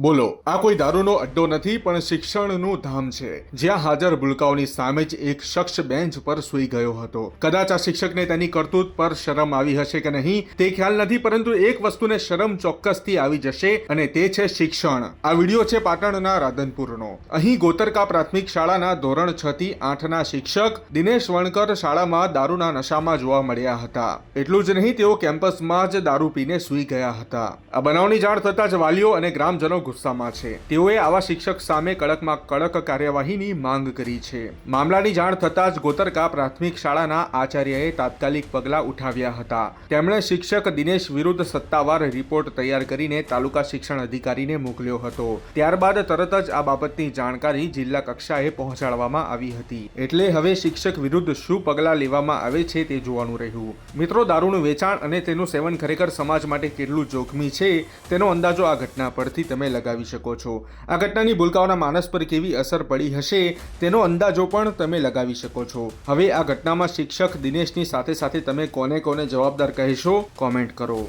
બોલો, આ કોઈ દારૂનો અડ્ડો નથી, પણ શિક્ષણનું ધામ છે. જ્યાં હાજર ભૂલકાઓની સામે જ એક શખ્સ બેન્ચ પર સૂઈ ગયો હતો. કદાચ આ શિક્ષકને તેની કરતૂત પર શરમ આવી હશે કે નહીં, તે ખ્યાલ નથી, પરંતુ એક વસ્તુને શરમ ચોક્કસથી આવી જશે, અને તે છે શિક્ષણ. આ વીડિયો છે પાટણના રાધનપુરનો. અહીં ગોતરકા પ્રાથમિક શાળાના ધોરણ છ થી આઠના શિક્ષક દિનેશ વણકર શાળામાં દારૂના નશામાં જોવા મળ્યા હતા. એટલું જ નહીં, તેઓ કેમ્પસમાં જ દારૂ પીને સૂઈ ગયા હતા. આ બનાવની જાણ થતાં જ વાલીઓ અને ગ્રામજનો ગુસ્સામાં છે. તેઓએ આવા શિક્ષક સામે કડકમાં કડક કાર્યવાહીની માંગ કરી છે. મામલાની જાણ થતાં જ ગોતરકા પ્રાથમિક શાળાના આચાર્યએ તાત્કાલિક પગલાં ઉઠાવ્યા હતા. તેમણે શિક્ષક દિનેશ વિરુદ્ધ સત્તાવાર રિપોર્ટ તૈયાર કરીને તાલુકા શિક્ષણ અધિકારીને મોકલ્યો હતો. ત્યારબાદ તરત જ આ બાબતની જાણકારી જિલ્લા કક્ષાએ પહોંચાડવામાં આવી હતી. એટલે હવે શિક્ષક વિરુદ્ધ શું પગલાં લેવામાં આવે છે તે જોવાનું રહ્યું. મિત્રો, દારૂનું વેચાણ અને તેનું સેવન ખરેખર સમાજ માટે કેટલું જોખમી છે, તેનો અંદાજો આ ઘટના પરથી તમે લગાવી શકો છો. આ ઘટનાની ભૂલકાઓના માનસ પર કેવી અસર પડી હશે તેનો અંદાજો પણ તમે લગાવી શકો છો. હવે આ ઘટનામાં શિક્ષક દિનેશની સાથે સાથે તમે કોને કોને જવાબદાર કહેશો? કોમેન્ટ કરો.